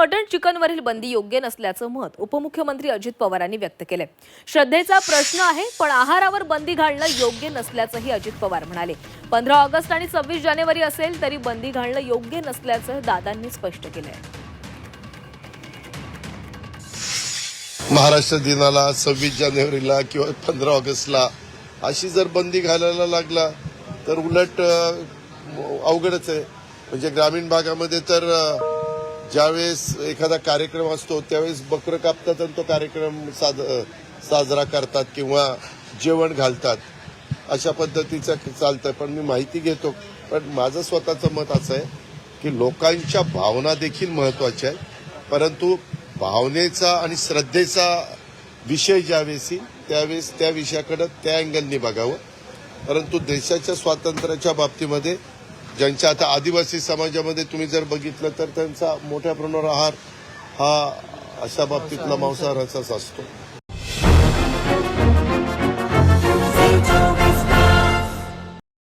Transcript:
मटण चिकनवरील बंदी योग्य नसल्याचं मत उपमुख्यमंत्री अजित पवारांनी व्यक्त केलंय. श्रद्धेचा प्रश्न आहे पण आहारावर बंदी घालणं योग्य नसल्याचंही अजित पवार म्हणाले. पंधरा ऑगस्ट आणि सव्वीस जानेवारी असेल तरी बंदी घालणं योग्य नसल्याचं दादांनी स्पष्ट केलंय. महाराष्ट्र दिनाला सव्वीस जानेवारीला किंवा पंधरा ऑगस्टला अशी जर बंदी घालायला लागला तर उलट अवघडच आहे. म्हणजे ग्रामीण भागामध्ये तर ज्यावेळेस एखादा कार्यक्रम असतो त्यावेळेस बकरं कापतात आणि तो कार्यक्रम साज साजरा करतात किंवा जेवण घालतात. अशा पद्धतीचं चालतं पण मी माहिती घेतो. पण माझं स्वतःचं मत असं आहे की लोकांच्या भावना देखील महत्त्वाच्या आहेत. परंतु भावनेचा आणि श्रद्धेचा विषय ज्यावेळेस येईल त्यावेळेस त्या विषयाकडं त्या अँगलनी बघावं. परंतु देशाच्या स्वातंत्र्याच्या बाबतीमध्ये ज्यांच्या आता आदिवासी समाजामध्ये तुम्ही जर बघितलं तर त्यांचा मोठ्या प्रमाणावर आहार हा अशा बाबतीतला मांसाहाराचाच असतो.